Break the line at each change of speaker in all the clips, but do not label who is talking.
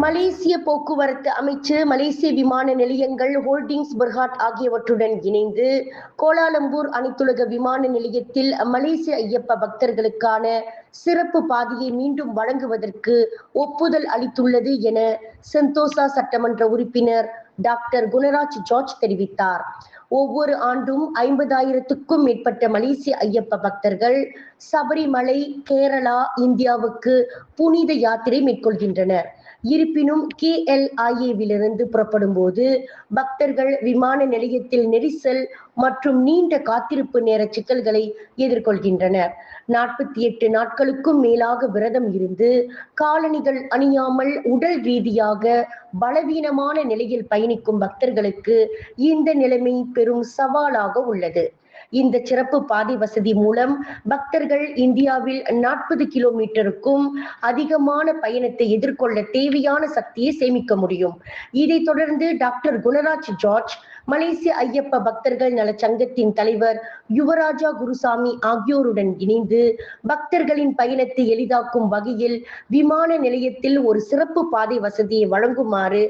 மலேசிய போக்குவரத்து அமைச்சு மலேசிய விமான நிலையங்கள் ஹோல்டிங்ஸ் பர்ஹாட் ஆகியவற்றுடன் இணைந்து கோலாலம்பூர் அனைத்துலக விமான நிலையத்தில் மலேசிய ஐயப்ப பக்தர்களுக்கான சிறப்பு பாதையை மீண்டும் வழங்குவதற்கு ஒப்புதல் அளித்துள்ளது என செந்தோசா சட்டமன்ற உறுப்பினர் டாக்டர் குணராஜ் ஜார்ஜ் தெரிவித்தார். ஒவ்வொரு ஆண்டும் ஐம்பதாயிரத்துக்கும் மேற்பட்ட மலேசிய ஐயப்ப பக்தர்கள் சபரிமலை கேரளா இந்தியாவுக்கு புனித யாத்திரை மேற்கொள்கின்றனர். இருப்பினும் கே எல் புறப்படும் போது பக்தர்கள் விமான நிலையத்தில் நெரிசல் மற்றும் நீண்ட காத்திருப்பு நேர சிக்கல்களை எதிர்கொள்கின்றனர். நாற்பத்தி எட்டு நாட்களுக்கும் மேலாக விரதம் இருந்து காலணிகள் அணியாமல் உடல் ரீதியாக பலவீனமான நிலையில் பயணிக்கும் பக்தர்களுக்கு இந்த நிலைமை பெரும் சவாலாக உள்ளது. இந்த சிறப்பு பாதை வசதி மூலம் பக்தர்கள் இந்தியாவில் நாற்பது கிலோமீட்டருக்கும் அதிகமான பயணத்தை எதிர்கொள்ள தேவையான சக்தியை சேமிக்க முடியும். இதைத் தொடர்ந்து டாக்டர் குணராஜ் ஜார்ஜ் மலேசிய ஐயப்ப பக்தர்கள் நல சங்கத்தின் தலைவர் யுவராஜா குருசாமி ஆகியோருடன் இணைந்து பக்தர்களின் பயணத்தை எளிதாக்கும் வகையில் விமான நிலையத்தில் ஒரு சிறப்பு பாதை வசதியை வழங்குமாறு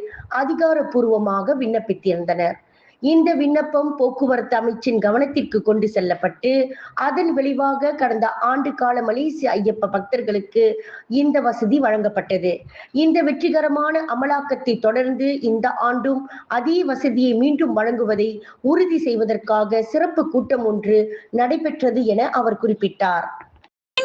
அதிகாரப்பூர்வமாக விண்ணப்பித்திருந்தனர். இந்த விண்ணப்பம் போக்குவரத்து அமைச்சின் கவனத்திற்கு கொண்டு செல்லப்பட்டு அதன் விளைவாக கடந்த ஆண்டு கால மலேசிய ஐயப்ப பக்தர்களுக்கு இந்த வசதி வழங்கப்பட்டது. இந்த வெற்றிகரமான அமலாக்கத்தை தொடர்ந்து இந்த ஆண்டும் அதே வசதியை மீண்டும் வழங்குவதை உறுதி செய்வதற்காக சிறப்பு கூட்டம் ஒன்று நடைபெற்றது என அவர் குறிப்பிட்டார்.